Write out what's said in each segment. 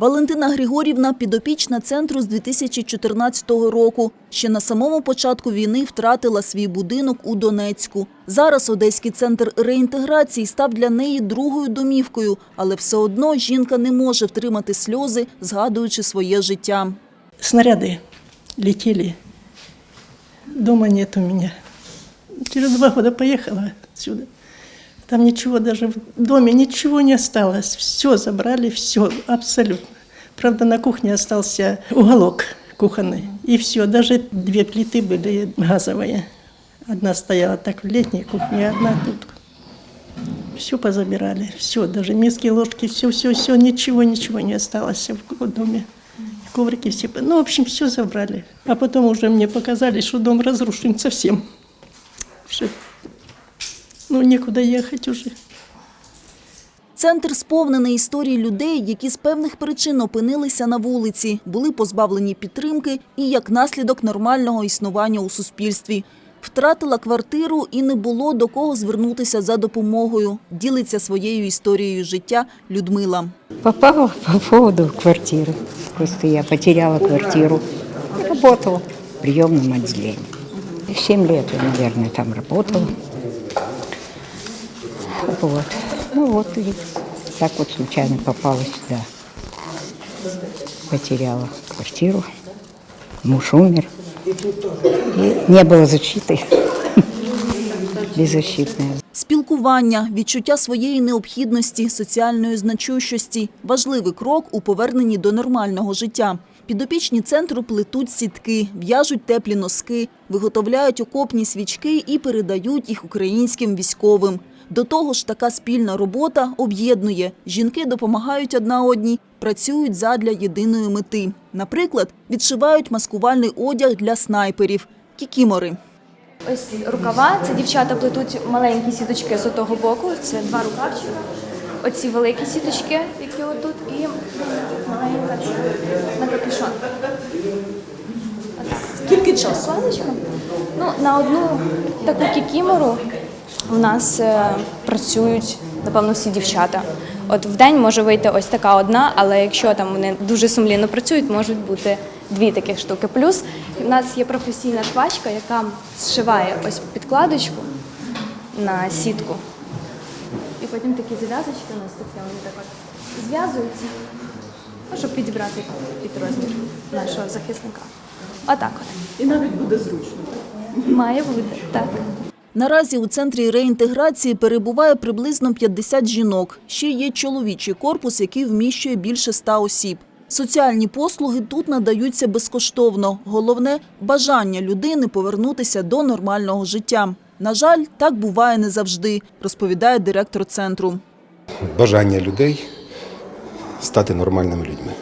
Валентина Григорівна підопічна центру з 2014 року. Ще на самому початку війни втратила свій будинок у Донецьку. Зараз Одеський центр реінтеграції став для неї другою домівкою, але все одно жінка не може втримати сльози, згадуючи своє життя. Снаряды летели. Дома нет у меня. Через два года поехала отсюда. Там ничего даже в доме, ничего не осталось. Все забрали, все, абсолютно. Правда, на кухне остался уголок кухонный. И все, даже две плиты были газовые. Одна стояла так в летней кухне, одна тут. Все позабирали, все, даже миски, ложки, все, все, все, ничего, ничего не осталось в доме. Коврики все, ну, в общем, все забрали. А потом уже мне показали, что дом разрушен совсем. Что, ну, некуда ехать уже. Центр сповнений історій людей, які з певних причин опинилися на вулиці, були позбавлені підтримки і як наслідок нормального існування у суспільстві. Втратила квартиру і не було до кого звернутися за допомогою. Ділиться своєю історією життя Людмила. Попала по поводу квартиры. Просто я потеряла квартиру. Работала в. И Семь лет я, наверное, там работала. Вот. Ну вот и так вот случайно попала сюда. Потеряла квартиру. Муж умер. И не было защиты. Беззащитная. Спілкування, відчуття своєї необхідності, соціальної значущості – важливий крок у поверненні до нормального життя. Підопічні центру плетуть сітки, в'яжуть теплі носки, виготовляють окопні свічки і передають їх українським військовим. До того ж, така спільна робота об'єднує. Жінки допомагають одна одній, працюють задля єдиної мети. Наприклад, відшивають маскувальний одяг для снайперів – кікімори. Ось рукава, це дівчата плетуть маленькі сіточки з того боку, це два рукавчики. Оці великі сіточки, які отут, і маленька на капюшон. Скільки часу? Ну, на одну таку кікімору у нас е, працюють, напевно, всі дівчата. От в день може вийти ось така одна, але якщо там вони дуже сумлінно працюють, можуть бути дві таких штуки. Плюс в нас є професійна швачка, яка зшиває ось підкладочку на сітку. І потім такі зав'язочки у нас такі, вони так от зв'язуються, ну, щоб підібрати під розмір нашого захисника. Отак от. І навіть буде зручно. Має бути, так. Наразі у центрі реінтеграції перебуває приблизно 50 жінок. Ще є чоловічий корпус, який вміщує більше 100 осіб. Соціальні послуги тут надаються безкоштовно. Головне – бажання людини повернутися до нормального життя. На жаль, так буває не завжди, розповідає директор центру. бажання людей стати нормальними людьми.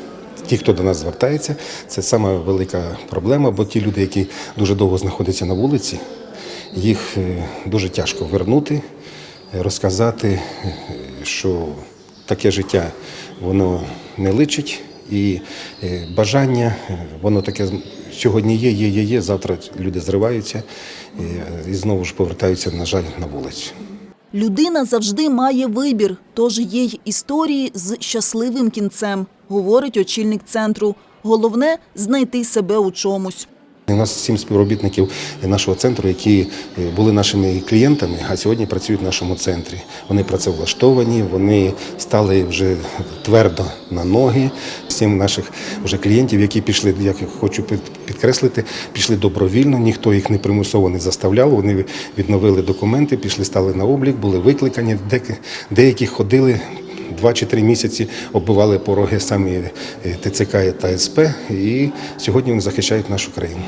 Ті, хто до нас звертається, це саме велика проблема, бо ті люди, які дуже довго знаходяться на вулиці, їх е, дуже тяжко вернути, е, розказати, е, що таке життя воно не личить, і бажання, воно таке сьогодні є, є, є, є. Завтра люди зриваються і знову ж повертаються, на жаль, на вулицю. Людина завжди має вибір, тож є й історії з щасливим кінцем, говорить очільник центру. Головне – знайти себе у чомусь. У нас сім співробітників нашого центру, які е, були нашими клієнтами, а сьогодні працюють в нашому центрі. Вони працевлаштовані, вони стали вже твердо на ноги. Сім наших вже клієнтів, які пішли, як хочу під- підкреслити, пішли добровільно, ніхто їх не примусово не заставляв. Вони відновили документи, пішли, стали на облік, були викликані. Деякі ходили. Два чи три місяці оббивали пороги самі е, ТЦК та СП, і сьогодні вони захищають нашу країну.